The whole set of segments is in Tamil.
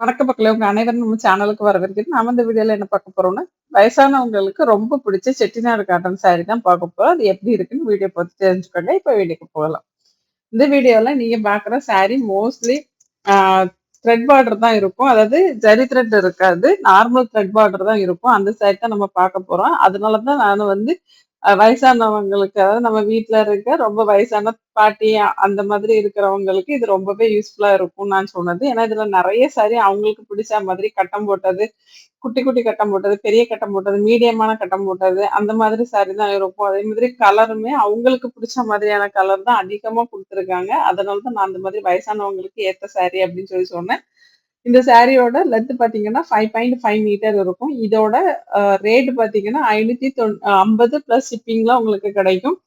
வணக்க மக்களே உங்க அனைவரும் நம்ம சேனலுக்கு வரவேற்கிறேன் நாம இந்த வீடியோல என்ன பார்க்க போறோம்னா வயசானவங்களுக்கு ரொம்ப பிடிச்ச செட்டிநாடு காட்டன் சாரி தான் பார்க்க போறோம். அது எப்படி இருக்குன்னு வீடியோ பார்த்து தெரிஞ்சுக்கோங்க. இப்போ வீடியோக்கு போகலாம். இந்த வீடியோல நீங்க பாக்குற சாரி மோஸ்ட்லி த்ரெட் பார்டர் தான் இருக்கும். அதாவது ஜரி த்ரெட் இருக்காது. நார்மல் த்ரெட் பார்டர் தான் இருக்கும். அந்த சாரி தான் நம்ம பார்க்க போறோம். அதனால தான் நான் வந்து வயசானவங்களுக்கு அதாவது நம்ம வீட்டில் இருக்க ரொம்ப வயசான பாட்டி அந்த மாதிரி இருக்கிறவங்களுக்கு இது ரொம்பவே யூஸ்ஃபுல்லாக இருக்கும்னு நான் சொன்னது. ஏன்னா இதில் நிறைய saree அவங்களுக்கு பிடிச்ச மாதிரி கட்டம் போட்டது குட்டி குட்டி கட்டம் போட்டது பெரிய கட்டம் போட்டது மீடியமான கட்டம் போட்டது அந்த மாதிரி சாரி தான் இருக்கும். அதே மாதிரி கலருமே அவங்களுக்கு பிடிச்ச மாதிரியான கலர் தான் அதிகமாக கொடுத்துருக்காங்க. அதனால தான் நான் அந்த மாதிரி வயசானவங்களுக்கு ஏற்ற சாரி அப்படின்னு சொல்லி சொன்னேன். இந்த சாரியோட லென்த் பார்த்தீங்கன்னா ஃபைவ் பாயிண்ட் ஃபைவ் மீட்டர் இருக்கும். இதோட ரேட் பார்த்தீங்கன்னா ஐநூற்றி தொண் ஐம்பது ப்ளஸ் ஷிப்பிங்லாம் உங்களுக்கு கிடைக்கும்.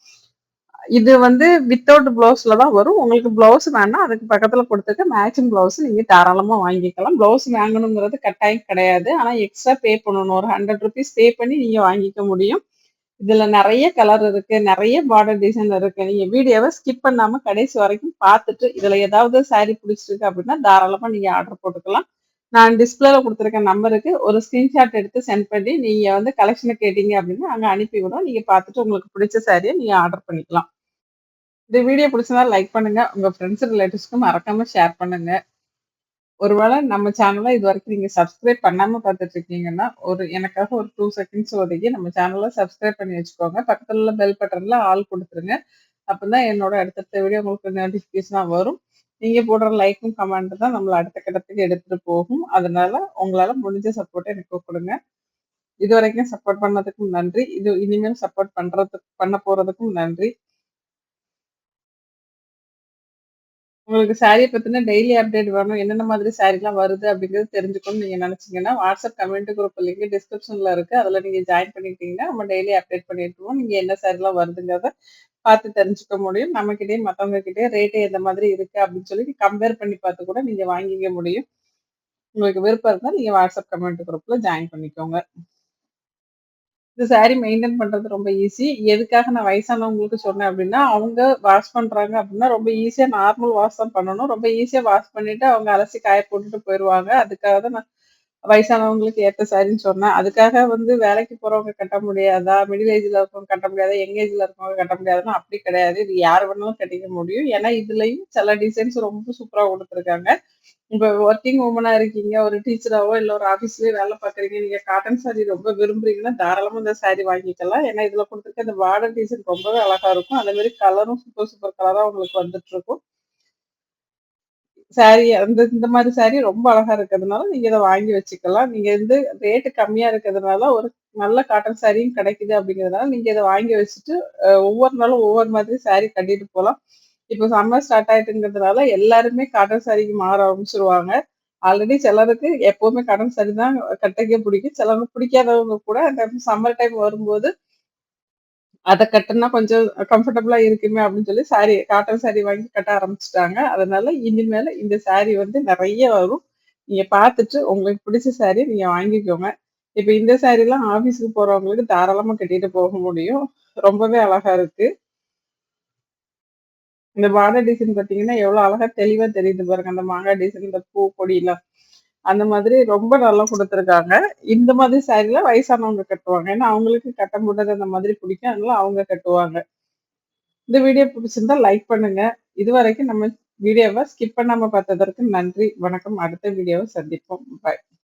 இது வந்து வித்தவுட் பிளவுஸ்ல தான் வரும். உங்களுக்கு பிளவுஸ் வேணா அதுக்கு பக்கத்துல கொடுத்துருக்க மேட்சிங் பிளவுஸ் நீங்க தாராளமா வாங்கிக்கலாம். பிளவுஸ் வாங்கணுங்கிறது கட்டாயம் கிடையாது. ஆனா எக்ஸ்ட்ரா பே பண்ணணும். ஒரு ஹண்ட்ரட் ருபீஸ் பே பண்ணி நீங்க வாங்கிக்க முடியும். இதுல நிறைய கலர் இருக்கு நிறைய பார்டர் டிசைன் இருக்கு. நீங்க வீடியோவை ஸ்கிப் பண்ணாம கடைசி வரைக்கும் பார்த்துட்டு இதுல ஏதாவது saree பிடிச்சிருக்கு அப்படின்னா தாராளமா நீங்க ஆர்டர் போட்டுக்கலாம். நான் டிஸ்பிளேல கொடுத்துருக்க நம்பருக்கு ஒரு ஸ்கிரீன்ஷாட் எடுத்து சென்ட் பண்ணி நீங்க வந்து கலெக்ஷனை கேட்டீங்க அப்படின்னா அங்க அனுப்பி விடும் நீங்க பார்த்துட்டு உங்களுக்கு பிடிச்ச சாரியை நீங்க ஆர்டர் பண்ணிக்கலாம். இந்த வீடியோ பிடிச்சதா லைக் பண்ணுங்க. உங்க ஃப்ரெண்ட்ஸ் ரிலேட்டிவ்ஸ்க்கு மறக்காம ஷேர் பண்ணுங்க. ஒருவேளை நம்ம சேனலை இது வரைக்கும் நீங்கள் சப்ஸ்கிரைப் பண்ணாமல் பார்த்துட்டு இருக்கீங்கன்னா ஒரு எனக்காக ஒரு டூ செகண்ட்ஸ் ஒதுக்கி நம்ம சேனலை சப்ஸ்கிரைப் பண்ணி வச்சுக்கோங்க. பக்கத்தில் உள்ள பெல் பட்டனில் ஆள் கொடுத்துருங்க. அப்போ தான் என்னோட அடுத்தடுத்த வீடியோ உங்களுக்கு நோட்டிஃபிகேஷனாக வரும். நீங்கள் போடுற லைக்கும் கமெண்ட் தான் நம்மளை அடுத்த கட்டத்துக்கு எடுத்துகிட்டு போகும். அதனால உங்களால் முடிஞ்ச சப்போர்ட்டை எனக்கு கொடுங்க. இது வரைக்கும் சப்போர்ட் பண்ணதுக்கும் நன்றி. இது இனிமேல் சப்போர்ட் பண்ணுறதுக்கு பண்ண போகிறதுக்கும் நன்றி. உங்களுக்கு saree பத்தின டெய்லி அப்டேட் வேணும். என்னென்ன மாதிரி saree எல்லாம் வருது அப்படிங்கிறது தெரிஞ்சுக்கணும்னு நீங்க நினைச்சீங்கன்னா வாட்ஸ்அப் கமெண்ட் குரூப் லிங்க் டிஸ்கிரிப்ஷன்ல இருக்கு. அதுல நீங்க ஜாயின் பண்ணிட்டீங்கன்னா நம்ம டெய்லி அப்டேட் பண்ணிட்டுருவோம் நீங்க என்ன saree எல்லாம் வருதுங்கிறத பார்த்து தெரிஞ்சுக்க முடியும். நம்ம கிட்டயும் மத்தவங்க எந்த மாதிரி இருக்கு அப்படின்னு சொல்லி கம்பேர் பண்ணி பார்த்து கூட நீங்க வாங்கிக்க முடியும். உங்களுக்கு விருப்பம் இருந்தால் நீங்க வாட்ஸ்அப் கமெண்ட் குரூப்ல ஜாயின் பண்ணிக்கோங்க. இந்த மெயின்டைன் பண்றது ரொம்ப ஈஸி எதுக்காக நான் வயசானவங்களுக்கு சொன்னேன் அப்படின்னா அவங்க வாஷ் பண்றாங்க அப்படின்னா ரொம்ப ஈஸியா நார்மல் வாஷ் தான் பண்ணணும். ரொம்ப ஈஸியா வாஷ் பண்ணிட்டு அவங்க அலசி காய போட்டுட்டு போயிடுவாங்க அதுக்காக தான் நான் வயசானவங்களுக்கு ஏற்ற சாரின்னு சொன்னேன். அதுக்காக வந்து வேலைக்கு போறவங்க கட்ட முடியாதா? மிடில் ஏஜ்ல இருக்கவங்க கட்ட முடியாதா? யங் ஏஜ்ல இருக்கவங்க கட்ட முடியாதுன்னா அப்படி கிடையாது. இது யார் வேணாலும் கட்டிக்க முடியும். ஏன்னா இதுலயும் சில டிசைன்ஸ் ரொம்ப சூப்பரா கொடுத்துருக்காங்க. இப்ப ஒர்க்கிங் உமனா இருக்கீங்க ஒரு டீச்சராவோ இல்ல ஒரு ஆபீஸ்லயோ வேலை பாக்குறீங்க நீங்க காட்டன் சாரி ரொம்ப விரும்புறீங்கன்னா தாராளமா இந்த சாரி வாங்கிக்கலாம். ஏன்னா இதுல கொடுத்துருக்க இந்த பார்டர் டிசைன் ரொம்பவே அழகா இருக்கும். அதே மாதிரி கலரும் சூப்பர் சூப்பர் கலரா உங்களுக்கு வந்துட்டு இருக்கும். சாரி அந்த இந்த மாதிரி சாரி ரொம்ப அழகா இருக்கிறதுனால நீங்க இதை வாங்கி வச்சுக்கலாம். நீங்க வந்து ரேட்டு கம்மியா இருக்கிறதுனால ஒரு நல்ல காட்டன் சாரியும் கிடைக்குது அப்படிங்கிறதுனால நீங்க இதை வாங்கி வச்சுட்டு ஒவ்வொரு நாளும் ஒவ்வொரு மாதிரி சாரி கட்டிட்டு போகலாம். இப்போ சம்மர் ஸ்டார்ட் ஆயிட்டுங்கிறதுனால எல்லாருமே காட்டன் சாரிக்கு மாற ஆரம்பிச்சிருவாங்க. ஆல்ரெடி சிலருக்கு எப்பவுமே காட்டன் சாரி தான் கட்டிக்க பிடிக்கும். சிலருக்கு பிடிக்காதவங்க கூட அந்த சம்மர் டைம் வரும்போது அதை கட்டினா கொஞ்சம் கம்ஃபர்டபுளா இருக்குமே அப்படின்னு சொல்லி சாரி காட்டன் சாரி வாங்கி கட்ட ஆரம்பிச்சிட்டாங்க. அதனால இனிமேல இந்த சாரி வந்து நிறைய வரும். நீங்க பார்த்துட்டு உங்களுக்கு பிடிச்ச சாரி நீங்க வாங்கிக்கோங்க. இப்ப இந்த சாரி எல்லாம் ஆபீஸ்க்கு போறவங்களுக்கு தாராளமா கட்டிட்டு போக முடியும். ரொம்பவே அழகா இருக்கு. இந்த மாங்காய் டிசைன் பாத்தீங்கன்னா எவ்வளவு அழகா தெளிவா தெரியுது பாருங்க. அந்த மாங்காய் டிசைன் இந்த பூ கொடியெல்லாம் அந்த மாதிரி ரொம்ப நல்லா கொடுத்துருக்காங்க. இந்த மாதிரி சாரில வயசானவங்க கட்டுவாங்க. ஏன்னா அவங்களுக்கு கட்ட முடியாது அந்த மாதிரி பிடிக்கும். அதனால அவங்க கட்டுவாங்க. இந்த வீடியோ பிடிச்சிருந்தா லைக் பண்ணுங்க. இது வரைக்கும் நம்ம வீடியோவை ஸ்கிப் பண்ணாம பார்த்ததற்கு நன்றி. வணக்கம். அடுத்த வீடியோவை சந்திப்போம். பாய்